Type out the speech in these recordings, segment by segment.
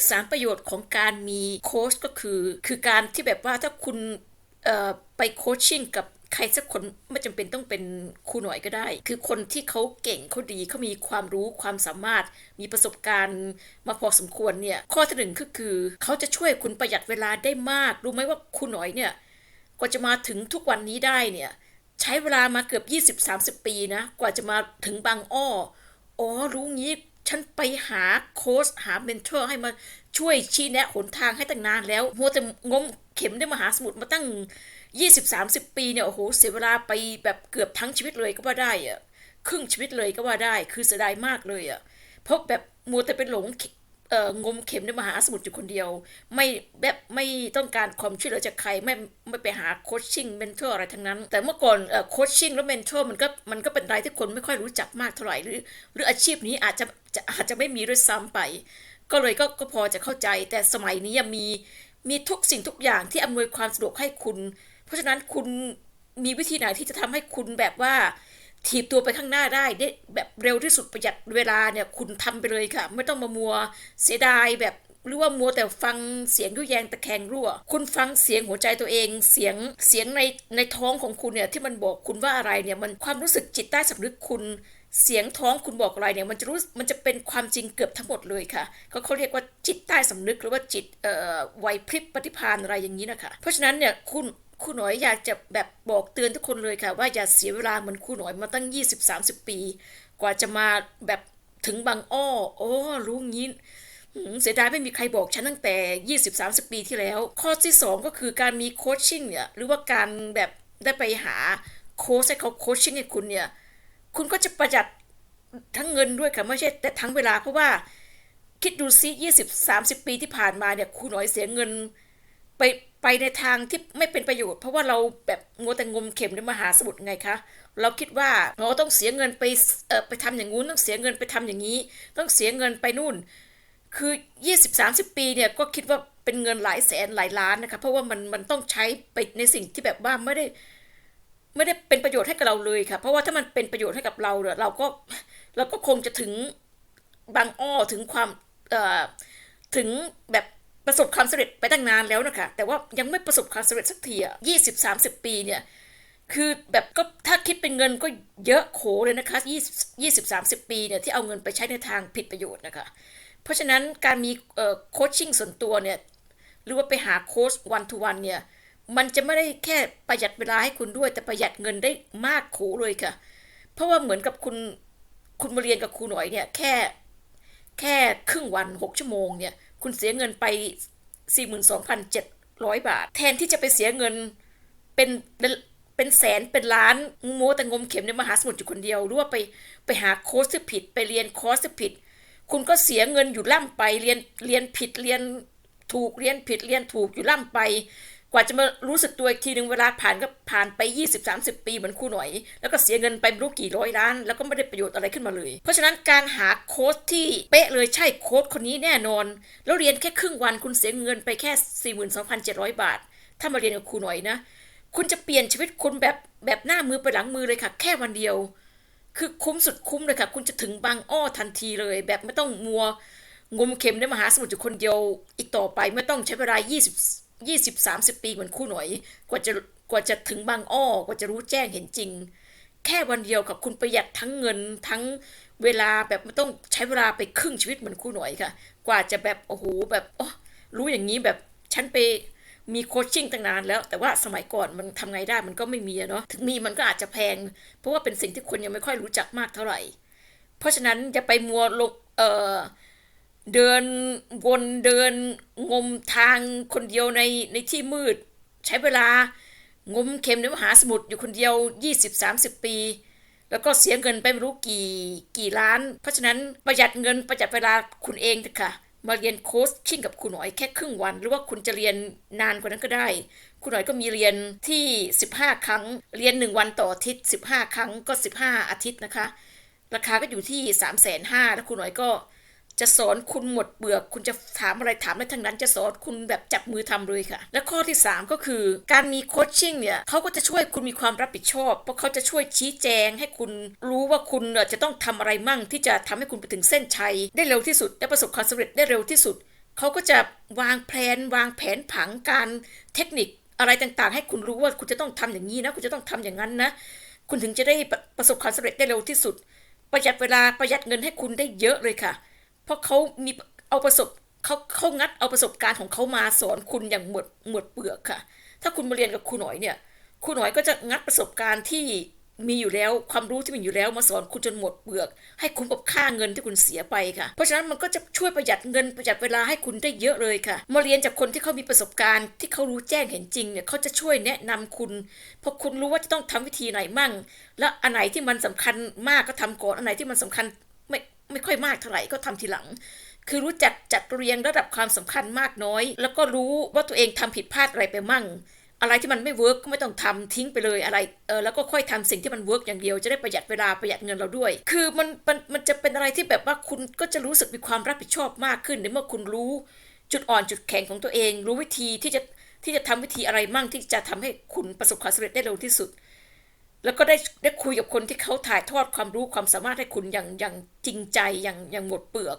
ก 3 ประโยชน์ของการมีโค้ชก็คือ คือการที่แบบว่าถ้าคุณไปโคชชิ่งกับใครสักคนไม่จำเป็นต้องเป็นครูหน่อยก็ได้ คือคนที่เขาเก่งเขาดีเขามีความรู้ความสามารถ มีประสบการณ์มาพอสมควรเนี่ย ข้อที่หนึ่งก็คือ เขาจะช่วยคุณประหยัดเวลาได้มาก รู้ไหมว่าครูหน่อยเนี่ยกว่าจะมาถึงทุกวันนี้ได้เนี่ย ใช้เวลามาเกือบ 20-30 ปีนะ กว่าจะมาถึงบางอ้อ อ๋อรู้งี้ ฉันไปหาโค้ชหาเมนเทอร์ให้มาช่วยชี้แนะหนทางให้ตั้งนานแล้วมัวแต่งมเข็มได้มหาสมุทรมาตั้ง 20-30 ปีเนี่ยโอ้โหเสียเวลาไปแบบเกือบทั้งชีวิตเลยก็ว่าได้อะครึ่งชีวิตเลยก็ว่าได้ คือเสียดายมากเลยอะเพราะแบบมัวแต่เป็นหลง งมเข็มในมหาสมุทรอยู่คนเดียว ไม่แบบไม่ต้องการความช่วยเหลือจากใครไม่ไม่ไปหาโคชชิ่งเมนเทอร์อะไรทั้งนั้น แต่เมื่อก่อนโคชชิ่งและเมนเทอร์มันก็มันก็เป็นอะไรที่คนไม่ค่อยรู้จักมากเท่าไหร่หรือ หรืออาชีพนี้อาจจะจะอาจจะไม่มีด้วยซ้ำไป ก็เลยก็ก็พอจะเข้าใจ แต่สมัยนี้มีมีทุกสิ่งทุกอย่างที่อำนวยความสะดวกให้คุณ เพราะฉะนั้นคุณมีวิธีไหนที่จะทำให้คุณแบบว่า ถีบตัวไปข้างหน้าได้ได้แบบเร็วที่สุดประหยัดเวลาเนี่ยคุณทำไปเลยค่ะ ไม่ต้องมามัวเสียดายแบบหรือว่ามัวแต่ฟังเสียงยุแยงตะแคงรั่ว คุณฟังเสียงหัวใจตัวเอง เสียงเสียงในในท้องของคุณเนี่ยที่มันบอกคุณว่าอะไรเนี่ยมันความรู้สึกจิตใต้สำนึกคุณ เสียงท้องคุณบอกอะไรเนี่ยมันจะรู้มันจะเป็นความจริงเกือบทั้งหมดเลยค่ะเขาเขาเรียกว่าจิตใต้สำนึกหรือว่าจิตเอ่อไหวพริบปฏิภาณอะไรอย่างนี้นะคะเพราะฉะนั้นเนี่ยคุณ ครูหน่อยอยากจะแบบบอกเตือนทุกคนเลยค่ะ ว่าอย่าเสียเวลาเหมือนครูหน่อยมาตั้ง 20-30 ปี กว่าจะมาแบบถึงบางอ้อโอ้รู้งี้เสียดายไม่มีใครบอกฉันตั้งแต่ 20-30 ปีที่แล้ว ข้อที่ 2 ก็คือการมีโคชชิ่งเนี่ยหรือว่าการแบบได้ไปหาโค้ชให้เขาโคชชิ่งให้คุณเนี่ย คุณก็จะประหยัดทั้งเงินด้วยค่ะ ไม่ใช่แต่ทั้งเวลาเพราะว่า คิดดูซิ 20-30 ปีที่ผ่านมาเนี่ยครูหน่อยเสียเงิน ไปไปในทางที่ไม่เป็นประโยชน์ เพราะว่าเราแบบงัวแต่งมเข็มในมหาสมุทรไงคะเราคิดว่าเราต้องเสียเงินไปเออไปทำอย่างงู้นต้องเสียเงินไปทำอย่างนี้ ต้องเสียเงินไปนู่น คือ20-30 ปีเนี่ยก็คิดว่าเป็นเงินหลายแสนหลายล้านนะคะเพราะว่ามันมันต้องใช้ไปในสิ่งที่แบบว่าไม่ได้ ไม่ได้เป็นประโยชน์ให้กับเราเลยค่ะ เพราะว่าถ้ามันเป็นประโยชน์ให้กับเราเนี่ยเราก็เราก็คงจะถึงบางอ้อถึงความเอ่อถึงแบบ ประสบความสำเร็จไปตั้งนานแล้วนะคะ แต่ว่ายังไม่ประสบความสำเร็จสักทีอะยี่สิบสามสิบปีเนี่ย คือแบบก็ถ้าคิดเป็นเงินก็เยอะโขเลยนะคะยี่สิบยี่สิบสามสิบปีเนี่ยที่เอาเงินไปใช้ในทางผิดประโยชน์นะคะ เพราะฉะนั้นการมีเอ่อโคชชิ่งส่วนตัวเนี่ย หรือว่าไปหาโค้ชวันทูวันเนี่ย มันจะไม่ได้แค่ประหยัดเวลาให้คุณด้วย แต่ประหยัดเงินได้มากโขเลยค่ะ เพราะว่าเหมือนกับคุณคุณมาเรียนกับครูหน่อยเนี่ยแค่ แค่ครึ่งวัน6ชั่วโมงเนี่ย คุณเสียเงินไป 42,700 บาท แทนที่จะไปเสียเงินเป็นเป็นแสนเป็นล้านโมแต่งมเข็มในมหาสมุทรอยู่คนเดียวหรือว่าไปไปหาโค้ชที่ผิด ไปเรียนคอร์สที่ผิด คุณก็เสียเงินอยู่ล่ำไปเรียนเรียนผิดเรียนถูกเรียนผิดเรียนถูกอยู่ล่ำไป กว่าจะมารู้สึกตัวอีกทีหนึ่งเวลาผ่านก็ผ่านไป 20-30 ปีเหมือนครูหน่อย แล้วก็เสียเงินไปไม่รู้กี่ร้อยล้าน แล้วก็ไม่ได้ประโยชน์อะไรขึ้นมาเลย เพราะฉะนั้นการหาโค้ชที่เป๊ะเลยใช่โค้ชคนนี้แน่นอน แล้วเรียนแค่ครึ่งวันคุณเสียเงินไปแค่ 42,700 บาท ถ้ามาเรียนกับครูหน่อยนะ คุณจะเปลี่ยนชีวิตคุณแบบแบบหน้ามือไปหลังมือเลยค่ะ แค่วันเดียว คือคุ้มสุดคุ้มเลยค่ะ คุณจะถึงบางอ้อทันทีเลย แบบไม่ต้องมัวงมเข็มในมหาสมุทรอยู่คนเดียวอีกต่อไปไม่ต้องใช้เวลา20 20 30ปีเหมือนคู่หน่อยกว่าจะกว่าจะถึงบางอ้อกว่าจะรู้แจ้งเห็นจริง แค่วันเดียวกับคุณประหยัดทั้งเงินทั้งเวลาแบบไม่ต้องใช้เวลาไปครึ่งชีวิตเหมือนคู่หน่อยค่ะ กว่าจะแบบโอ้โหแบบโอ้รู้อย่างนี้แบบฉันไปมีโคชชิ่งตั้งนานแล้ว แต่ว่าสมัยก่อนมันทำไงได้มันก็ไม่มีเนาะถึงมีมันก็อาจจะแพง เพราะว่าเป็นสิ่งที่คนยังไม่ค่อยรู้จักมากเท่าไหร่ เพราะฉะนั้นอย่าไปมัวลงเอ่อ เดินวนเดินงมทางคนเดียวในในที่มืด ใช้เวลางมเข็มในมหาสมุทรอยู่คนเดียว 20-30 ปี แล้วก็เสียเงินไปไม่รู้กี่กี่ล้าน เพราะฉะนั้นประหยัดเงินประหยัดเวลาคุณเองเถอะค่ะ มาเรียนโค้ชชิ่งกับคุณหน่อยแค่ครึ่งวัน หรือว่าคุณจะเรียนนานกว่านั้นก็ได้ คุณหน่อยก็มีเรียนที่ 15 ครั้ง เรียน 1 วันต่ออาทิตย์ 15 ครั้งก็ 15 อาทิตย์นะคะ ราคาก็อยู่ที่ 3 5 0 0 0 0แล้วคุณหน่อยก็ จะสอนคุณหมดเบือก คุณจะถามอะไรถามได้ทั้งนั้น จะสอนคุณแบบจับมือทำเลยค่ะ และข้อที่ 3 ก็คือ การมีโคชชิ่งเนี่ยเขาก็จะช่วยคุณมีความรับผิดชอบ เพราะเขาจะช่วยชี้แจงให้คุณรู้ว่าคุณจะต้องทำอะไรมั่ง ที่จะทำให้คุณไปถึงเส้นชัย ได้เร็วที่สุดและประสบความสำเร็จได้เร็วที่สุดเขาก็จะวางแผนวางแผนผังการเทคนิคอะไรต่างๆ ให้คุณรู้ว่าคุณจะต้องทำอย่างนี้นะคุณจะต้องทำอย่างนั้นนะคุณถึงจะได้ประประสบความสำเร็จได้เร็วที่สุด ประหยัดเวลาประหยัดเงินให้คุณได้เยอะเลยค่ะ ราะเขามีเอาประสบเขาเขางัดเอาประสบการณ์ของเขามาสอนคุณอย่างหมดหมดเปลือกค่ะ ถ้าคุณมาเรียนกับครูหน่อยเนี่ยครูหน่อยก็จะงัดประสบการณ์ที่มีอยู่แล้วความรู้ที่มีอยู่แล้วมาสอนคุณจนหมดเปลือก ให้คุ้มกับค่าเงินที่คุณเสียไปค่ะ เพราะฉะนั้นมันก็จะช่วยประหยัดเงินประหยัดเวลาให้คุณได้เยอะเลยค่ะ มาเรียนจากคนที่เขามีประสบการณ์ ที่เขารู้แจ้งเห็นจริงเนี่ยเขาจะช่วยแนะนำคุณเพราะคุณรู้ว่าจะต้องทำวิธีไหนมั่ง และอันไหนที่มันสำคัญมากก็ทำก่อนอันไหนที่มันสำคัญ ไม่ค่อยมากเท่าไหร่ก็ทำทีหลัง คือรู้จักจัดเรียงระดับความสำคัญมากน้อย แล้วก็รู้ว่าตัวเองทำผิดพลาดอะไรไปมั่ง อะไรที่มันไม่เวิร์กก็ไม่ต้องทำทิ้งไปเลยอะไรเออแล้วก็ค่อยทำสิ่งที่มันเวิร์กอย่างเดียวจะได้ประหยัดเวลาประหยัดเงินเราด้วย คือมันมันมันจะเป็นอะไรที่แบบว่าคุณก็จะรู้สึกมีความรับผิดชอบมากขึ้นในเมื่อคุณรู้จุดอ่อนจุดแข็งของตัวเอง รู้วิธีที่จะที่จะทำวิธีอะไรมั่งที่จะทำให้คุณประสบความสำเร็จได้เร็วที่สุด แล้วก็ได้ได้คุยกับคนที่เขาถ่ายทอดความรู้ความสามารถให้คุณอย่างอย่างจริงใจอย่างอย่างหมดเปลือก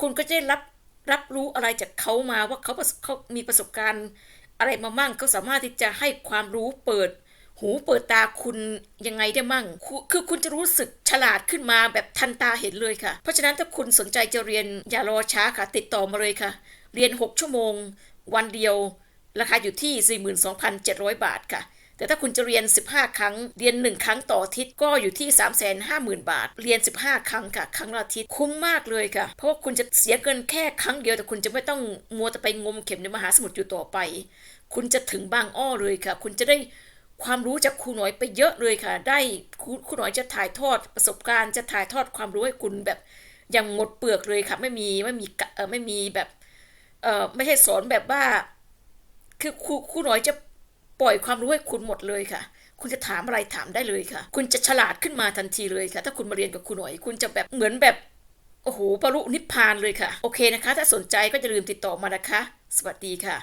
คุณก็จะได้รับรับรู้อะไรจากเขามาว่าเขาเขามีประสบการณ์อะไรมามั่งเขาสามารถที่จะให้ความรู้เปิด หูเปิดตาคุณยังไงได้มั่ง คือคือคุณจะรู้สึกฉลาดขึ้นมาแบบทันตาเห็นเลยค่ะ เพราะฉะนั้นถ้าคุณสนใจจะเรียนอย่ารอช้าค่ะ ติดต่อมาเลยค่ะ เรียน 6 ชั่วโมง วันเดียว ราคาอยู่ที่ 42,700 บาทค่ะ แต่ถ้าคุณจะเรียน 15 ครั้ง เรียน 1 ครั้งต่ออาทิตย์ก็อยู่ที่ 350,000 บาท เรียน 15 ครั้งค่ะ ครั้งละอาทิตย์คุ้มมากเลยค่ะ เพราะว่าคุณจะเสียเงินแค่ครั้งเดียวแต่คุณจะไม่ต้องมัวแต่ไปงมเข็มในมหาสมุทรอยู่ต่อไป คุณจะถึงบางอ้อเลยค่ะ คุณจะได้ความรู้จากครูหน่อยไปเยอะเลยค่ะ ได้ครูครูหน่อยจะถ่ายทอดประสบการณ์จะถ่ายทอดความรู้ให้คุณแบบอย่างหมดเปลือกเลยค่ะ ไม่มีไม่มีเออไม่มีแบบเออไม่ใช่สอนแบบว่า คือครูครูหน่อยจะ ปล่อยความรู้ให้คุณหมดเลยค่ะ คุณจะถามอะไรถามได้เลยค่ะ คุณจะฉลาดขึ้นมาทันทีเลยค่ะ ถ้าคุณมาเรียนกับครูหน่อย คุณจะแบบเหมือนแบบโอ้โหบรรลุนิพพานเลยค่ะ โอเคนะคะ ถ้าสนใจก็อย่าลืมติดต่อมานะคะ สวัสดีค่ะ